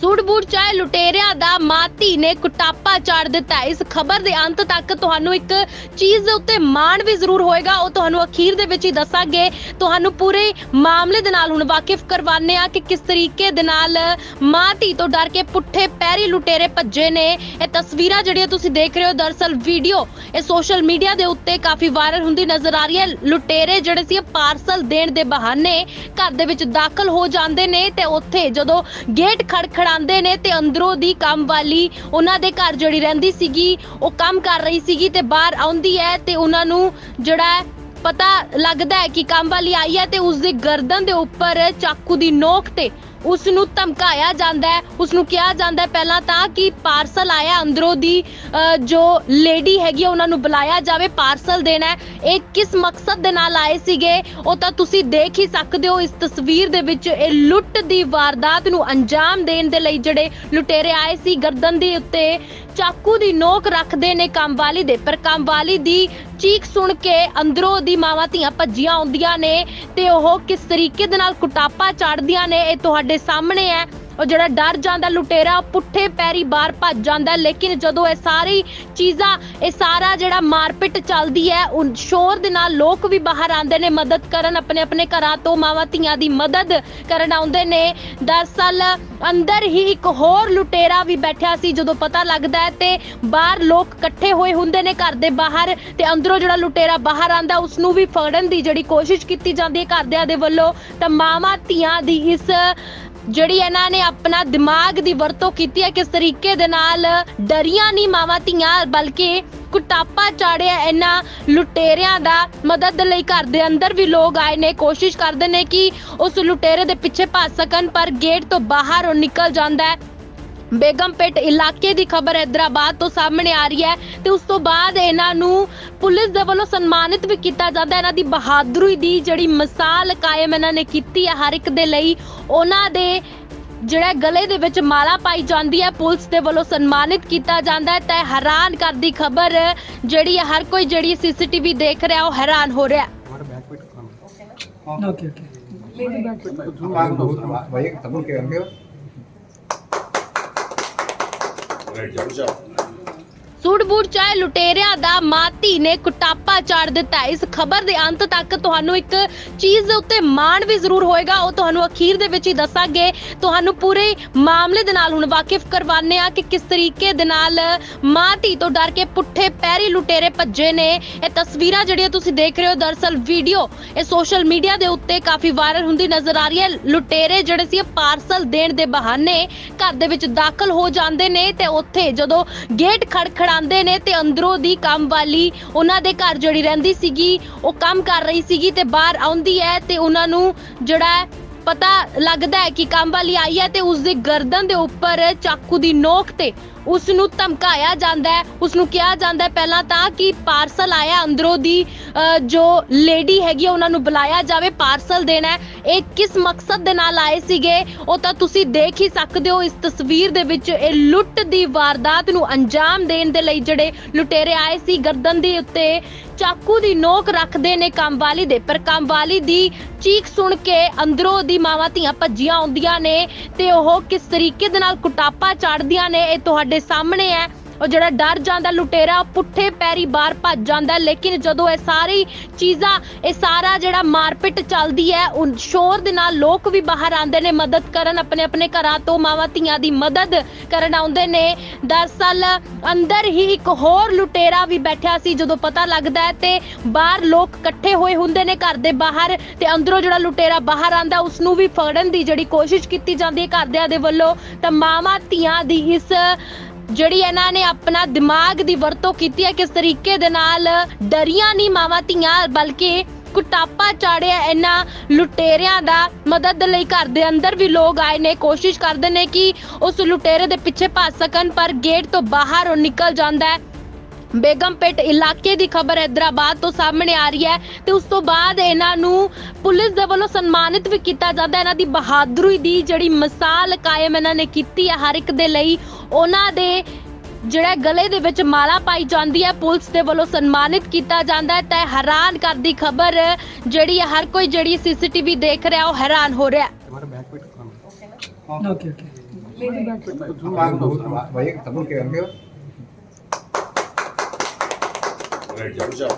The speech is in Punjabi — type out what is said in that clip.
ਸੂਟ ਬੂਟ ਚਾਹੇ ਲੁਟੇਰਿਆਂ ਦਾ ਮਾਤੀ ਨੇ ਕੁਟਾਪਾ ਚਾੜ ਦਿੱਤਾ ਇਸ ਖਬਰ ਦੇ ਅੰਤ ਤੱਕ ਤੁਹਾਨੂੰ ਇੱਕ ਚੀਜ਼ ਦੇ ਉੱਤੇ ਮਾਣ ਵੀ ਜ਼ਰੂਰ ਹੋਏਗਾ। ਉਹ ਤੁਹਾਨੂੰ ਅਖੀਰ ਦੇ ਵਿੱਚ ਹੀ ਦੱਸਾਂਗੇ। ਤੁਹਾਨੂੰ ਪੂਰੇ ਮਾਮਲੇ ਦੇ ਨਾਲ ਹੁਣ ਵਾਕਿਫ ਕਰਵਾਉਂਦੇ ਆ ਕਿ ਕਿਸ ਤਰੀਕੇ ਦੇ ਨਾਲ ਮਾਤੀ ਤੋਂ ਡਰ ਕੇ ਪੁੱਠੇ ਪੈਰੀ ਲੁਟੇਰੇ ਭੱਜੇ ਨੇ। ਇਹ ਤਸਵੀਰਾਂ ਜਿਹੜੀਆਂ ਤੁਸੀਂ ਦੇਖ ਰਹੇ ਹੋ, ਦਰਸਲ ਵੀਡੀਓ ਇਹ ਸੋਸ਼ਲ ਮੀਡੀਆ ਦੇ ਉੱਤੇ ਕਾਫੀ ਵਾਇਰਲ ਹੁੰਦੀ ਨਜ਼ਰ ਆ ਰਹੀ ਹੈ। ਲੁਟੇਰੇ ਜਿਹੜੇ ਸੀ ਪਾਰਸਲ ਦੇਣ ਦੇ ਬਹਾਨੇ ਘਰ ਦੇ ਵਿੱਚ ਦਾਖਲ ਹੋ ਜਾਂਦੇ ਨੇ ਤੇ ਉੱਥੇ ਜਦੋਂ ਗੇਟ ਖੜਾਉਂਦੇ ਨੇ ਤੇ ਅੰਦਰੋਂ ਦੀ ਕੰਮ ਵਾਲੀ ਉਹਨਾਂ ਦੇ ਘਰ ਜਿਹੜੀ ਰਹਿੰਦੀ ਸੀਗੀ, ਉਹ ਕੰਮ ਕਰ ਰਹੀ ਸੀਗੀ ਤੇ ਬਾਹਰ ਆਉਂਦੀ ਹੈ ਤੇ ਉਹਨਾਂ ਨੂੰ ਜਿਹੜਾ ਪਤਾ ਲੱਗਦਾ ਹੈ ਕਿ ਕੰਮ ਵਾਲੀ ਆਈ ਹੈ ਤੇ ਉਸ ਦੀ ਗਰਦਨ ਦੇ ਉੱਪਰ ਚਾਕੂ ਦੀ ਨੋਕ ਤੇ ਉਸ ਨੂੰ ਧਮਕਾਇਆ ਜਾਂਦਾ ਹੈ ਉਸ ਨੂੰ ਕਿਹਾ ਜਾਂਦਾ ਹੈ ਪਹਿਲਾਂ ਤਾਂ ਕਿ ਪਾਰਸਲ ਆਇਆ ਅੰਦਰੋਂ ਦੀ ਜੋ ਲੇਡੀ ਹੈਗੀ ਹੈ, ਉਹਨਾਂ ਨੂੰ ਬੁਲਾਇਆ ਜਾਵੇ ਪਾਰਸਲ ਦੇਣਾ ਹੈ। ਇਹ ਕਿਸ ਮਕਸਦ ਦੇ ਨਾਲ ਆਏ ਸੀਗੇ? ਉਹ ਤਾਂ ਤੁਸੀਂ ਦੇਖ ਹੀ ਸਕਦੇ ਹੋ ਇਸ ਤਸਵੀਰ ਦੇ ਵਿੱਚ ਇਹ ਲੁੱਟ ਦੀ ਵਾਰਦਾਤ ਨੂੰ ਅੰਜਾਮ ਦੇਣ ਦੇ ਲਈ ਜਿਹੜੇ ਲੁਟੇਰੇ ਆਏ ਸੀ ਗਰਦਨ ਦੇ ਉੱਤੇ ਚਾਕੂ ਦੀ ਨੋਕ ਰੱਖਦੇ ਨੇ ਕੰਮਵਾਲੀ ਦੇ, ਪਰ ਕੰਮਵਾਲੀ ਦੀ ਚੀਕ ਸੁਣ ਕੇ ਅੰਦਰੋਂ ਦੀ ਮਾਵਾਂ ਧੀਆਂ ਭੱਜੀਆਂ ਆਉਂਦੀਆਂ ਨੇ ਤੇ ਉਹ ਕਿਸ ਤਰੀਕੇ ਦੇ ਨਾਲ ਕੁਟਾਪਾ ਚਾੜਦੀਆਂ ਨੇ, ਇਹ ਤੁਹਾਡੇ ਸਾਹਮਣੇ ਹੈ। ਉਹ ਜਿਹੜਾ ਡਰ ਜਾਂਦਾ, ਲੁਟੇਰਾ, ਪੁੱਠੇ ਪੈਰੀ ਬਾਹਰ ਭੱਜ ਜਾਂਦਾ, ਲੇਕਿਨ ਜਦੋਂ ਇਹ ਸਾਰੀ ਚੀਜ਼ਾਂ, ਇਹ ਸਾਰਾ ਜਿਹੜਾ ਮਾਰਪਿਟ ਚੱਲਦੀ ਹੈ ਉਹ ਸ਼ੋਰ ਦੇ ਨਾਲ ਲੋਕ ਵੀ ਬਾਹਰ ਆਉਂਦੇ ਨੇ, ਮਦਦ ਕਰਨ, ਆਪਣੇ ਆਪਣੇ ਘਰਾਂ ਤੋਂ ਮਾਵਾਂ ਧੀਆਂ ਦੀ ਮਦਦ ਕਰਨ ਆਉਂਦੇ ਨੇ। ਦਰਅਸਲ ਅੰਦਰ ਹੀ ਇੱਕ ਹੋਰ ਲੁਟੇਰਾ ਵੀ ਬੈਠਿਆ ਸੀ, ਜਦੋਂ ਪਤਾ ਲੱਗਦਾ ਹੈ ਤੇ ਬਾਹਰ ਲੋਕ ਇਕੱਠੇ ਹੋਏ ਹੁੰਦੇ ਨੇ ਘਰ ਦੇ ਬਾਹਰ ਤੇ ਅੰਦਰੋਂ ਜਿਹੜਾ ਲੁਟੇਰਾ ਬਾਹਰ ਆਂਦਾ ਉਸ ਨੂੰ ਵੀ ਫੜਨ ਦੀ ਜਿਹੜੀ ਕੋਸ਼ਿਸ਼ ਕੀਤੀ ਜਾਂਦੀ ਹੈ ਘਰਦਿਆਂ ਦੇ ਵੱਲੋਂ, ਤਾਂ ਮਾਵਾਂ ਧੀਆਂ ਦੀ ਇਸ ਜਿਹੜੀ ਇਹਨਾਂ ਨੇ ਆਪਣਾ ਦਿਮਾਗ ਦੀ ਵਰਤੋਂ ਕੀਤੀ ਹੈ, ਕਿਸ ਤਰੀਕੇ ਦੇ ਨਾਲ ਡਰੀਆਂ ਨਹੀਂ ਮਾਵਾਂ ਧੀਆਂ, ਬਲਕਿ ਕੁਟਾਪਾ ਚਾੜਿਆ ਇਹਨਾਂ ਲੁਟੇਰਿਆਂ ਦਾ ਮਦਦ ਲਈ ਘਰ ਦੇ ਅੰਦਰ ਵੀ ਲੋਕ ਆਏ ਨੇ, ਕੋਸ਼ਿਸ਼ ਕਰਦੇ ਨੇ ਕਿ ਉਸ ਲੁਟੇਰੇ ਦੇ ਪਿੱਛੇ ਭੱਜ ਸਕਣ, ਪਰ ਗੇਟ ਤੋਂ ਬਾਹਰ ਉਹ ਨਿਕਲ ਜਾਂਦਾ ਹੈ। ਬੇਗਮਪੇਟ ਇਲਾਕੇ ਦੀ ਖਬਰ ਹੈਦਰਾਬਾਦ ਤੋਂ ਸਾਹਮਣੇ ਆ ਰਹੀ ਹੈ ਤੇ ਉਸ ਤੋਂ ਬਾਅਦ ਇਹਨਾਂ ਨੂੰ ਪੁਲਿਸ ਦੇ ਵੱਲੋਂ ਸਨਮਾਨਿਤ ਵੀ ਕੀਤਾ ਜਾਂਦਾ ਹੈ ਇਹਨਾਂ ਦੀ ਬਹਾਦਰੀ ਦੀ ਜਿਹੜੀ ਮਿਸਾਲ ਕਾਇਮ ਇਹਨਾਂ ਨੇ ਕੀਤੀ ਹੈ ਹਰ ਇੱਕ ਦੇ ਲਈ ਉਹਨਾਂ ਦੇ ਜਿਹੜਾ ਗਲੇ ਦੇ ਵਿੱਚ ਮਾਲਾ ਪਾਈ ਜਾਂਦੀ ਹੈ ਪੁਲਿਸ ਦੇ ਵੱਲੋਂ ਸਨਮਾਨਿਤ ਕੀਤਾ ਜਾਂਦਾ ਹੈ ਤਾਂ ਇਹ ਹੈਰਾਨ ਕਰਦੀ ਖਬਰ ਜਿਹੜੀ ਹੈ ਹਰ ਕੋਈ ਜਿਹੜੀ ਸੀਸੀਟੀਵੀ ਦੇਖ ਰਿਹਾ ਉਹ ਹੈਰਾਨ ਹੋ ਰਿਹਾ ਹੈ हमारा बैक पे काम ओके ओके भाई तबुल के रंगे ਚਾਹੇ ਲੁਟੇਰਿਆਂ ਦਾ ਮਾਂ ਧੀ ਨੇ ਕੁਟਾਪਾ ਚਾੜ ਦਿੱਤਾ ਇਸ ਖਬਰ ਦੇ ਅੰਤ ਤੱਕ ਤੁਹਾਨੂੰ ਇੱਕ ਚੀਜ਼ ਦੇ ਉੱਤੇ ਮਾਣ ਵੀ ਜ਼ਰੂਰ ਹੋਏਗਾ। ਉਹ ਤੁਹਾਨੂੰ ਅਖੀਰ ਦੇ ਵਿੱਚ ਹੀ ਦੱਸਾਂਗੇ। ਤੁਹਾਨੂੰ ਪੂਰੇ ਮਾਮਲੇ ਦੇ ਨਾਲ ਹੁਣ ਵਾਕਿਫ ਕਰਵਾਉਂਦੇ ਆ ਕਿ ਕਿਸ ਤਰੀਕੇ ਦੇ ਨਾਲ ਮਾਤੀ ਤੋਂ ਡਰ ਕੇ ਪੁੱਠੇ ਪੈਰੀ ਲੁਟੇਰੇ ਭੱਜੇ ਨੇ। ਇਹ ਤਸਵੀਰਾਂ ਜਿਹੜੀਆਂ ਤੁਸੀਂ ਦੇਖ ਰਹੇ ਹੋ, ਦਰਅਸਲ ਵੀਡੀਓ ਇਹ ਸੋਸ਼ਲ ਮੀਡੀਆ ਦੇ ਉੱਤੇ ਕਾਫੀ ਵਾਇਰਲ ਹੁੰਦੀ ਨਜ਼ਰ ਆ ਰਹੀ ਹੈ। ਲੁਟੇਰੇ ਜਿਹੜੇ ਸੀ ਪਾਰਸਲ ਦੇਣ ਦੇ ਬਹਾਨੇ ਘਰ ਦੇ ਵਿੱਚ ਦਾਖਲ ਹੋ ਜਾਂਦੇ ਨੇ ਤੇ ਉੱਥੇ ਜਦੋਂ ਗੇਟ ਖੜਖੜਾਉਂਦੇ ਨੇ ਤੇ ਅੰਦਰੋਂ ਦੀ ਕੰਮ ਵਾਲੀ ਉਹਨਾਂ ਦੇ ਘਰ ਜਿਹੜੀ ਰਹਿੰਦੀ ਸੀਗੀ, ਉਹ ਕੰਮ ਕਰ ਰਹੀ ਸੀਗੀ ਤੇ ਬਾਹਰ ਆਉਂਦੀ ਹੈ ਤੇ ਉਹਨਾਂ ਨੂੰ ਜਿਹੜਾ ਪਤਾ ਲੱਗਦਾ ਹੈ ਕਿ ਕੰਮ ਵਾਲੀ ਆਈ ਹੈ ਤੇ ਉਸ ਦੀ ਗਰਦਨ ਦੇ ਉੱਪਰ ਚਾਕੂ ਦੀ ਨੋਕ ਤੇ ਉਸ ਨੂੰ ਧਮਕਾਇਆ ਜਾਂਦਾ ਹੈ। ਉਸ ਨੂੰ ਕਿਹਾ ਜਾਂਦਾ ਹੈ ਪਹਿਲਾਂ ਤਾਂ ਕਿ ਪਾਰਸਲ ਆਇਆ ਅੰਦਰੋਂ ਦੀ ਜੋ ਲੇਡੀ ਹੈਗੀ ਉਹਨਾਂ ਨੂੰ ਬੁਲਾਇਆ ਜਾਵੇ, ਪਾਰਸਲ ਦੇਣਾ ਹੈ। ਇਹ ਕਿਸ ਮਕਸਦ ਦੇ ਨਾਲ ਆਏ ਸੀਗੇ? ਉਹ ਤਾਂ ਤੁਸੀਂ ਦੇਖ ਹੀ ਸਕਦੇ ਹੋ, ਇਸ ਤਸਵੀਰ ਦੇ ਵਿੱਚ ਇਹ ਲੁੱਟ ਦੀ ਵਾਰਦਾਤ ਨੂੰ ਅੰਜਾਮ ਦੇਣ ਦੇ ਲਈ ਜਿਹੜੇ ਲੁਟੇਰੇ ਆਏ ਸੀ, ਗਰਦਨ ਦੇ ਉੱਤੇ ਚਾਕੂ ਦੀ ਨੋਕ ਰੱਖਦੇ ਨੇ ਕੰਮਵਾਲੀ ਦੇ, ਪਰ ਕੰਮਵਾਲੀ ਦੀ ਚੀਕ ਸੁਣ ਕੇ ਅੰਦਰੋਂ ਦੀ ਮਾਵਾਂ ਧੀਆਂ ਭੱਜੀਆਂ ਆਉਂਦੀਆਂ ਨੇ ਤੇ ਉਹ ਕਿਸ ਤਰੀਕੇ ਦੇ ਨਾਲ ਕੁਟਾਪਾ ਚਾੜਦੀਆਂ ਨੇ, ਇਹ ਤੁਹਾਡੇ ਸਾਹਮਣੇ ਹੈ। ਉਹ ਜਿਹੜਾ ਡਰ ਜਾਂਦਾ, ਲੁਟੇਰਾ, ਪੁੱਠੇ ਪੈਰੀ ਬਾਹਰ ਭੱਜ ਜਾਂਦਾ, ਲੇਕਿਨ ਜਦੋਂ ਇਹ ਸਾਰੀ ਚੀਜ਼ਾਂ, ਇਹ ਸਾਰਾ ਜਿਹੜਾ ਮਾਰਪਿਟ ਚੱਲਦੀ ਹੈ ਉਹ ਸ਼ੋਰ ਦੇ ਨਾਲ ਲੋਕ ਵੀ ਬਾਹਰ ਆਉਂਦੇ ਨੇ, ਮਦਦ ਕਰਨ ਆਪਣੇ ਆਪਣੇ ਘਰਾਂ ਤੋਂ ਮਾਵਾਂ ਧੀਆਂ ਦੀ ਮਦਦ ਕਰਨ ਆਉਂਦੇ ਨੇ। ਦਰਅਸਲ ਅੰਦਰ ਹੀ ਇੱਕ ਹੋਰ ਲੁਟੇਰਾ ਵੀ ਬੈਠਿਆ ਸੀ, ਜਦੋਂ ਪਤਾ ਲੱਗਦਾ ਹੈ ਤੇ ਬਾਹਰ ਲੋਕ ਇਕੱਠੇ ਹੋਏ ਹੁੰਦੇ ਨੇ ਘਰ ਦੇ ਬਾਹਰ ਤੇ ਅੰਦਰੋਂ ਜਿਹੜਾ ਲੁਟੇਰਾ ਬਾਹਰ ਆਂਦਾ ਉਸ ਨੂੰ ਵੀ ਫੜਨ ਦੀ ਜਿਹੜੀ ਕੋਸ਼ਿਸ਼ ਕੀਤੀ ਜਾਂਦੀ ਹੈ ਘਰਦਿਆਂ ਦੇ ਵੱਲੋਂ, ਤਾਂ ਮਾਵਾਂ ਧੀਆਂ ਦੀ ਇਸ ਜਿਹੜੀ ਇਹਨਾਂ ਨੇ ਆਪਣਾ ਦਿਮਾਗ ਦੀ ਵਰਤੋਂ ਕੀਤੀ ਹੈ, ਕਿਸ ਤਰੀਕੇ ਦੇ ਨਾਲ ਡਰੀਆਂ ਨਹੀਂ ਮਾਵਾਂ ਧੀਆਂ, ਬਲਕਿ ਕੁਟਾਪਾ ਚਾੜਿਆ ਇਹਨਾਂ ਲੁਟੇਰਿਆਂ ਦਾ ਮਦਦ ਲਈ ਘਰ ਦੇ ਅੰਦਰ ਵੀ ਲੋਕ ਆਏ ਨੇ, ਕੋਸ਼ਿਸ਼ ਕਰਦੇ ਨੇ ਕਿ ਉਸ ਲੁਟੇਰੇ ਦੇ ਪਿੱਛੇ ਭੱਜ ਸਕਣ, ਪਰ ਗੇਟ ਤੋਂ ਬਾਹਰ ਉਹ ਨਿਕਲ ਜਾਂਦਾ ਹੈ। ਬੇਗਮਪੇਟ ਇਲਾਕੇ ਦੀ ਖਬਰ ਹైదరాబాద్ ਤੋਂ ਸਾਹਮਣੇ ਆ ਰਹੀ ਹੈ ਤੇ ਉਸ ਤੋਂ ਬਾਅਦ ਇਹਨਾਂ ਨੂੰ ਪੁਲਿਸ ਦੇ ਵੱਲੋਂ ਸਨਮਾਨਿਤ ਵੀ ਕੀਤਾ ਜਾਂਦਾ ਇਹਨਾਂ ਦੀ ਬਹਾਦਰੀ ਦੀ ਜਿਹੜੀ ਮਿਸਾਲ ਕਾਇਮ ਇਹਨਾਂ ਨੇ ਕੀਤੀ ਹੈ ਹਰ ਇੱਕ ਦੇ ਲਈ। ਉਹਨਾਂ ਦੇ ਜਿਹੜਾ ਗਲੇ ਦੇ ਵਿੱਚ ਮਾਲਾ ਪਾਈ ਜਾਂਦੀ ਹੈ। ਪੁਲਿਸ ਦੇ ਵੱਲੋਂ ਸਨਮਾਨਿਤ ਕੀਤਾ ਜਾਂਦਾ ਹੈ। ਤੇ ਹੈਰਾਨ ਕਰਦੀ ਖਬਰ ਜਿਹੜੀ ਹੈ ਹਰ ਕੋਈ ਜਿਹੜੀ ਸੀਸੀਟੀਵੀ ਦੇਖ ਰਿਹਾ ਉਹ ਹੈਰਾਨ ਹੋ ਰਿਹਾ 有点儿嚼劲